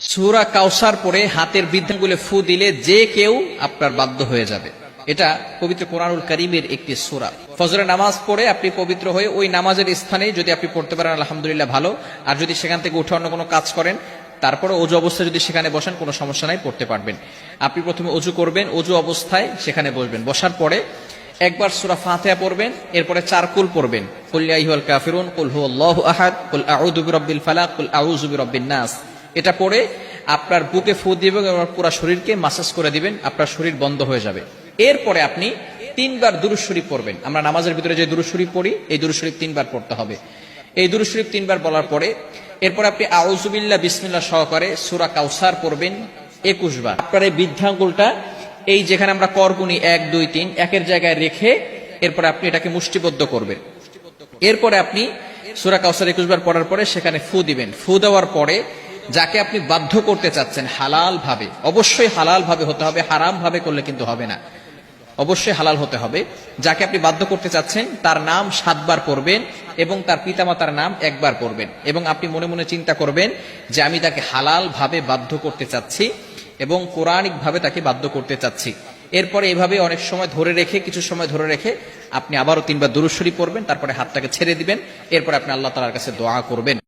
সুরা কাউসার পরে হাতের বৃদ্ধাঙ্গুলে ফু দিলে যে কেউ আপনার বাধ্য হয়ে যাবে। এটা পবিত্র কোরআনুল করিমের একটি সুরা। ফজরের নামাজ পড়ে আপনি পবিত্র হয়ে ওই নামাজের স্থানে যদি আপনি পড়তে পারেন, আলহামদুলিল্লাহ ভালো। আর যদি সেখান থেকে উঠে অন্য কোনো কাজ করেন, তারপরে অজু অবস্থায় যদি সেখানে বসেন, কোনো সমস্যা নাই, পড়তে পারবেন। আপনি প্রথমে অজু করবেন, অজু অবস্থায় সেখানে বসবেন। বসার পরে একবার সুরা ফাতিহা পড়বেন, এরপরে চার কুল পড়বেন কুল কাফিরুন, কুল হুয়াল্লাহু আহাদ, কুল আউযু বিরাব্বিল ফালাক, কুল আউযু নাস। এটা পড়ে আপনার বুকে ফু দিবেন এবং পুরো শরীরকে মাসাজ করে দিবেন, আপনার শরীর বন্ধ হয়ে যাবে। এরপরে আপনি তিনবার দুরুদ শরীফ পড়বেন। আমরা নামাজের ভিতরে যে দুরুদ শরীফ পড়ি, এই দুরুদ শরীফ তিনবার পড়তে হবে। এই দুরুদ শরীফ তিনবার বলার পরে এরপর আপনি আউজুবিল্লাহ বিসমিল্লাহ সহকারে সূরা কাউসার পড়বেন একুশ বার। আপনার এই বৃদ্ধাঙ্গুলটা, এই যেখানে আমরা করগুনি এক, দুই, তিন, একের জায়গায় রেখে এরপরে আপনি এটাকে মুষ্টিবদ্ধ করবেন। এরপরে আপনি সুরা কাউসার একুশ বার পড়ার পরে সেখানে ফু দিবেন। ফু দেওয়ার পরে যাকে আপনি বাধ্য করতে চাচ্ছেন হালাল ভাবে। অবশ্যই হালাল ভাবে হতে হবে, হারাম ভাবে করলে কিন্তু হবে না। অবশ্যই হালাল হতে হবে। যাকে আপনি বাধ্য করতে চাচ্ছেন, তার নাম সাতবার পড়বেন এবং তার পিতামাতার নাম একবার পড়বেন। এবং আপনি মনে মনে চিন্তা করবেন যে আমি তাকে হালাল ভাবে বাধ্য করতে চাচ্ছি এবং কোরআনিক ভাবে তাকে বাধ্য করতে চাচ্ছি। এরপরে এভাবে অনেক সময় ধরে রেখে, কিছু সময় ধরে রেখে আপনি আবারও তিনবার দুরুশ্বরী পড়বেন, তারপরে হাতটাকে ছেড়ে দিবেন, এরপরে আপনি আল্লাহ তালার কাছে দোয়া করবেন।